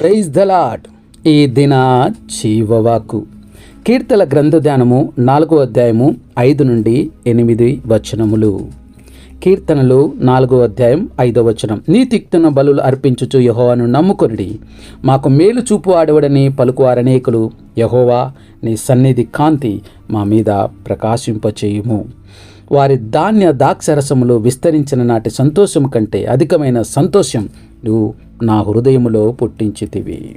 Praise the lord ఈ దిన జీవవాకు కీర్తల గ్రంథ ధ్యానము నాలుగో అధ్యాయము ఐదు నుండి ఎనిమిది వచనములు. కీర్తనలు నాలుగో అధ్యాయం ఐదో వచనం. నీ తిక్తున బలులు అర్పించుచు యహోవాను నమ్ముకొనిడి. మాకు మేలు చూపు ఆడవడని పలుకువారు అనేకులు యహోవా నీ సన్నిధి కాంతి మా మీద ప్రకాశింపచేయుము. వారి ధాన్య దాక్షరసములు విస్తరించిన నాటి సంతోషం కంటే అధికమైన సంతోషం నువ్వు నా హృదయములో పుట్టించితివి.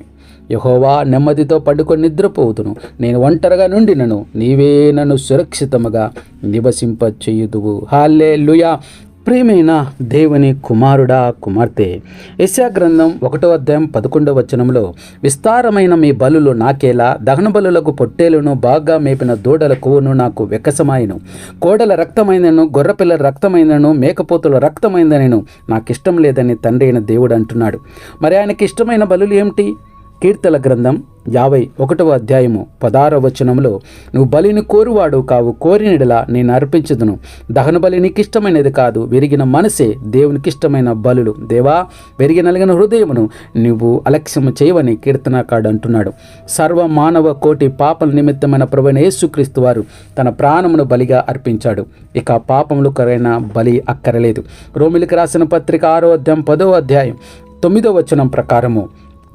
యహోవా నెమ్మదితో పడుకొని నిద్రపోవుతును నేను ఒంటరిగా నుండినను. నీవే నన్ను సురక్షితముగా నివసింపచేయుదువు. హాల్లే లుయా ప్రియమైన దేవుని కుమారుడా కుమార్తె. యశా గ్రంథం ఒకటో అధ్యాయం పదకొండవ వచనంలో విస్తారమైన మీ బలులు నాకేలా దహన బలులకు పొట్టేలును బాగా మేపిన దూడల కొవ్వును నాకు వెక్కసమాయను. కోడల రక్తమైనను గొర్రెపిల్ల రక్తమైనను మేకపోతుల రక్తమైందనను నాకు ఇష్టం లేదని తండ్రి అయిన దేవుడు అంటున్నాడు. మరి ఆయనకి ఇష్టమైన బలులు ఏమిటి? కీర్తన గ్రంథం యాభై ఒకటవ అధ్యాయము పదార వచనంలో నువ్వు బలిని కోరువాడు కావు కోరినడిలా నేను అర్పించదును. దహన బలి నీకు ఇష్టమైనది కాదు విరిగిన మనసే దేవునికి ఇష్టమైన బలులు. దేవా విరిగి నలిగిన హృదయమును నువ్వు అలక్ష్యము చేయవని కీర్తనకాడు అంటున్నాడు. సర్వ మానవ కోటి పాపల నిమిత్తమైన ప్రభుణ యేసుక్రీస్తు వారు తన ప్రాణమును బలిగా అర్పించాడు. ఇక పాపములు కరైన బలి అక్కరలేదు. రోమిలికి రాసిన పత్రిక ఆరో అధ్యాయం పదో అధ్యాయం తొమ్మిదో వచనం ప్రకారము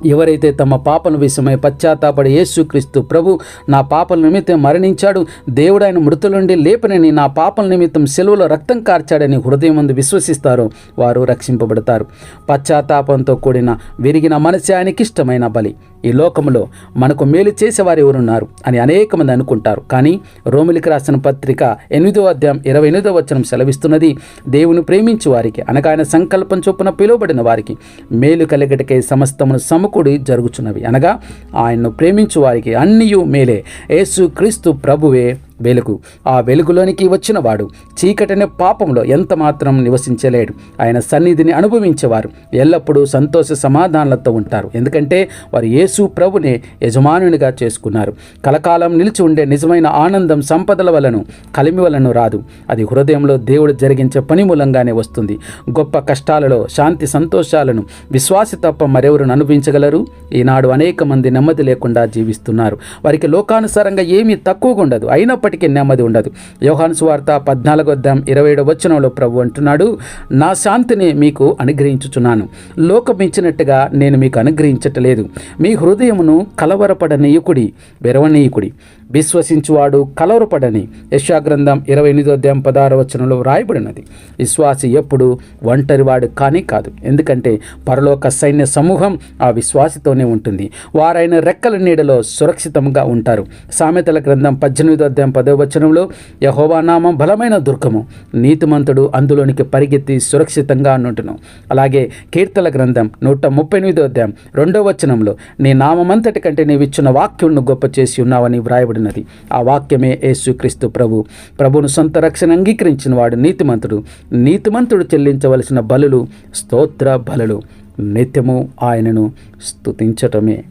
ఎవరైతే తమ పాపల విషయమై పశ్చాత్తాపడి యేసుక్రీస్తు ప్రభు నా పాపల నిమిత్తం మరణించాడు దేవుడు ఆయన మృతుల నుండి లేపనని నా పాపల నిమిత్తం సెలవులో రక్తం కార్చాడని హృదయం ముందు విశ్వసిస్తారో వారు రక్షింపబడతారు. పశ్చాత్తాపంతో కూడిన విరిగిన మనసు ఆయనకి ఇష్టమైన బలి. ఈ లోకంలో మనకు మేలు చేసేవారు ఎవరున్నారు అని అనేక మంది అనుకుంటారు. కానీ రోమిలికి రాసిన పత్రిక ఎనిమిదో అధ్యాయం ఇరవై ఎనిమిదో వచనం సెలవిస్తున్నది దేవుని ప్రేమించు వారికి అనగా ఆయన సంకల్పం చొప్పున పిలువబడిన వారికి మేలు కలిగటకే సమస్తమును సమకూడి జరుగుచున్నవి. అనగా ఆయన్ను ప్రేమించు వారికి అన్నియు మేలే. యేసు క్రీస్తు ప్రభువే వెలుగు. ఆ వెలుగులోనికి వచ్చినవాడు చీకటిని పాపంలో ఎంత మాత్రం నివసించలేడు. ఆయన సన్నిధిని అనుభవించేవారు ఎల్లప్పుడూ సంతోష సమాధానాలతో ఉంటారు. ఎందుకంటే వారు యేసు ప్రభునే యజమానునిగా చేసుకున్నారు. కలకాలం నిలిచి ఉండే నిజమైన ఆనందం సంపదల వలను కలిమి వలను రాదు. అది హృదయంలో దేవుడు జరిగించే పని మూలంగానే వస్తుంది. గొప్ప కష్టాలలో శాంతి సంతోషాలను విశ్వాసి తప్ప మరెవరు అనుభవించగలరు? ఈనాడు అనేక మంది నెమ్మది లేకుండా జీవిస్తున్నారు. వారికి లోకానుసారంగా ఏమీ తక్కువగా ఉండదు. అయినప్పటికీ నెమ్మది ఉండదు. యోహాను సువార్త పద్నాలుగు అధ్యాయం ఇరవై ఏడు వచనంలో ప్రభు అంటున్నాడు నా శాంతిని మీకు అనుగ్రహించుచున్నాను. లోకం ఇచ్చినట్టుగా నేను మీకు అనుగ్రహించటలేదు. మీ హృదయమును కలవరపడనీయకుడి వెరవనీయుకుడి. విశ్వసించువాడు కలవరపడని. యశాగ్రంథం ఇరవై ఎనిమిదో అధ్యాయం పదహారు వచనంలో వ్రాయబడినది. విశ్వాసి ఎప్పుడు ఒంటరివాడు కానీ కాదు. ఎందుకంటే పరలోక సైన్య సమూహం ఆ విశ్వాసితోనే ఉంటుంది. వారైన రెక్కల నీడలో సురక్షితంగా ఉంటారు. సామెతల గ్రంథం పద్దెనిమిదో అధ్యాయం పదో వచనంలో యహోవా నామం బలమైన దుర్గము నీతిమంతుడు అందులోనికి పరిగెత్తి సురక్షితంగా నుంటును అలాగే కీర్తల గ్రంథం నూట ముప్పై ఎనిమిదో అధ్యాయం రెండో వచనంలో నీ నామంతటి కంటే నీవిచ్చిన వాక్యుణ్ణి గొప్ప చేసి ఉన్నావని వ్రాయబడినది ఆ వాక్యమే యేసుక్రీస్తు ప్రభు. ప్రభును సొంత రక్షణ అంగీకరించిన వాడు నీతిమంతుడు. నీతిమంతుడు చెల్లించవలసిన బలులు స్తోత్ర బలులు. నిత్యము ఆయనను స్తుతించటమే.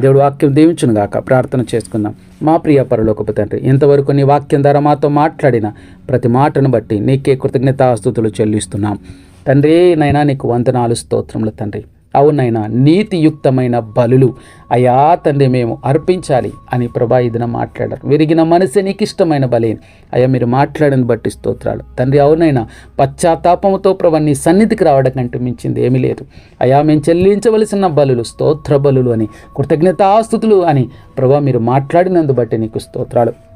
దేవుడు వాక్యం దీవించును గాక. ప్రార్థన చేసుకుందాం. మా ప్రియ పరలోకపు తండ్రి ఇంతవరకు నీ వాక్యం ద్వారా మాతో మాట్లాడిన ప్రతి మాటను బట్టి నీకే కృతజ్ఞతాస్తుతులు చెల్లిస్తున్నాం. తండ్రి నైనా నీకు వందనాలు స్తోత్రములు తండ్రి. అవునైనా నీతియుక్తమైన బలులు అయా తండ్రి మేము అర్పించాలి అని ప్రభా ఇదిన మాట్లాడారు. విరిగిన మనసే నీకు ఇష్టమైన బలేని అయ్యా మీరు మాట్లాడని బట్టి స్తోత్రాలు. తండ్రి అవునైనా పశ్చాత్తాపముతో ప్రభా నీ సన్నిధికి రావడం కంటే మించింది ఏమీ లేదు. అయా మేము చెల్లించవలసిన బలులు స్తోత్ర బలులు అని కృతజ్ఞతాస్తుతులు అని ప్రభా మీరు మాట్లాడినందు బట్టి నీకు స్తోత్రాలు.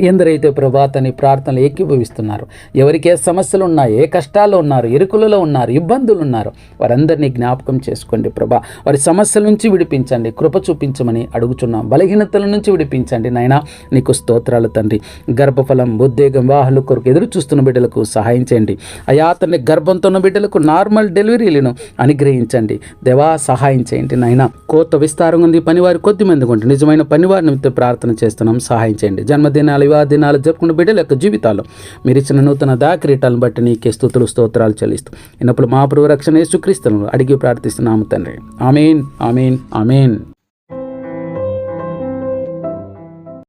ఎందరైతే ప్రభా తని ప్రార్థనలు ఏకీభవిస్తున్నారు ఎవరికి ఏ సమస్యలు ఉన్నాయి ఏ కష్టాలు ఉన్నారు ఇరుకులలో ఉన్నారు ఇబ్బందులు ఉన్నారు వారందరినీ జ్ఞాపకం చేసుకోండి ప్రభా. వారి సమస్యల నుంచి విడిపించండి కృప చూపించమని అడుగుచున్నాం. బలహీనతల నుంచి విడిపించండి నాయన. నీకు స్తోత్రాలు తండ్రి. గర్భఫలం ఉద్వేగం వాహలు కొరకు ఎదురు చూస్తున్న బిడ్డలకు సహాయం చేయండి. అయా తండ్రి గర్భంతో ఉన్న బిడ్డలకు నార్మల్ డెలివరీలను అనుగ్రహించండి. దేవా సహాయం చేయండి నాయన. కోత విస్తారం ఉంది పనివారు కొద్ది మంది నిజమైన పనివారి నిమిత్తం ప్రార్థన చేస్తున్నాం. సహాయం చేయండి. జన్మదినాలు వివాహ దినాలు జరుపుకున్న బిడ్డల యొక్క జీవితాల్లో మీరు ఇచ్చిన నూతన దాకిరీటాలను బట్టి నీకే స్థుతులు స్తోత్రాలు చెల్లిస్తూ ఇన్నప్పుడు మా ప్రభు రక్షణ యేసుక్రీస్తులను అడిగి ప్రార్థిస్తున్నాము తండ్రి. ఆమెన్ ఆమెన్ ఆమెన్.